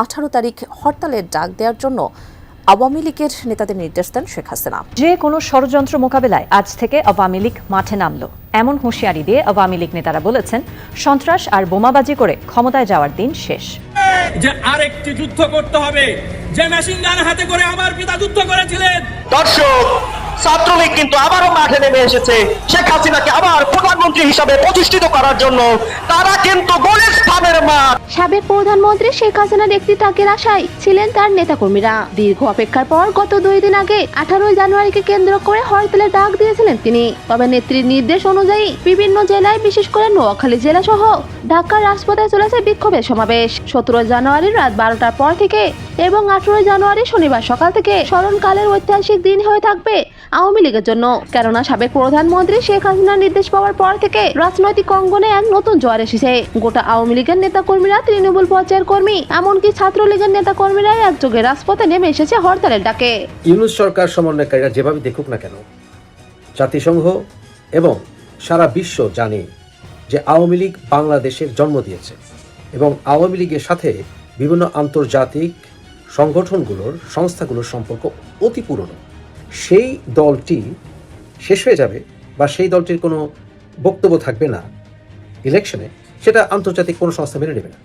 আঠারো তারিখ হরতালের ডাক দেওয়ার জন্য আওয়ামী লীগের নেতাদের নির্দেশ দেন শেখ হাসিনা। যে কোনো ষড়যন্ত্র মোকাবেলায় আজ থেকে আওয়ামী লীগ মাঠে নামলো। এমন হুঁশিয়ারি দিয়ে আওয়ামী লীগ নেতারা বলেছেন সন্ত্রাস আর বোমাবাজি করে ক্ষমতায় যাওয়ার দিন শেষ। যে আরেকটি যুদ্ধ করতে হবে যে মেশিন গান হাতে করে আমার পিতা যুদ্ধ করেছিলেন। দর্শক ছাত্রলীগ কিন্তু আবারও মাঠে নেমে এসেছে। শেখ হাসিনাকে আবার প্রধানমন্ত্রী হিসাবে প্রতিষ্ঠিত করার জন্য তারা কিন্তু সাবেক প্রধানমন্ত্রী শেখ হাসিনার একটি টাকের আশায় ছিলেন তার নেতাকর্মীরা। দীর্ঘ অপেক্ষার পর গত দুই দিন আগে আঠারোই জানুয়ারিকে কেন্দ্র করে হরতালের ডাক দিয়েছিলেন তিনি। তবে নেত্রীর নির্দেশ অনুযায়ী বিভিন্ন জেলায়, বিশেষ করে নোয়াখালী জেলা সহ ঢাকার রাজপথে চলেছে বিক্ষোভের সমাবেশ। সতেরো জানুয়ারি রাত বারোটার পর থেকে এবং আঠারোই জানুয়ারি শনিবার সকাল থেকে স্মরণকালের ঐতিহাসিক দিন হয়ে থাকবে আওয়ামী লীগের জন্য। কেননা সাবেক প্রধানমন্ত্রী শেখ হাসিনার নির্দেশ পাওয়ার পর থেকে রাজনৈতিক অঙ্গনে এক নতুন জোয়ার এসেছে। গোটা আওয়ামী লীগের নেতা কর্মীরা তৃণমূল পর্যায়ের কর্মী, এমনকি ছাত্রলীগের নেতা কর্মীরা একযোগে রাজপথে নেমে এসেছে হরতালের ডাকে। ইউনুস সরকার সমন্বয়কারীরা যেভাবে দেখুক না কেন, জাতিসংঘ এবং সারা বিশ্ব জানে যে আওয়ামী লীগ বাংলাদেশের জন্ম দিয়েছে এবং আওয়ামী লীগের সাথে বিভিন্ন আন্তর্জাতিক সংগঠনগুলোর, সংস্থাগুলোর সম্পর্ক অতি পুরনো। সেই দলটি শেষ হয়ে যাবে বা সেই দলটির কোনো বক্তব্য থাকবে না ইলেকশনে, সেটা আন্তর্জাতিক কোনো সংস্থা মেনে নেবে না।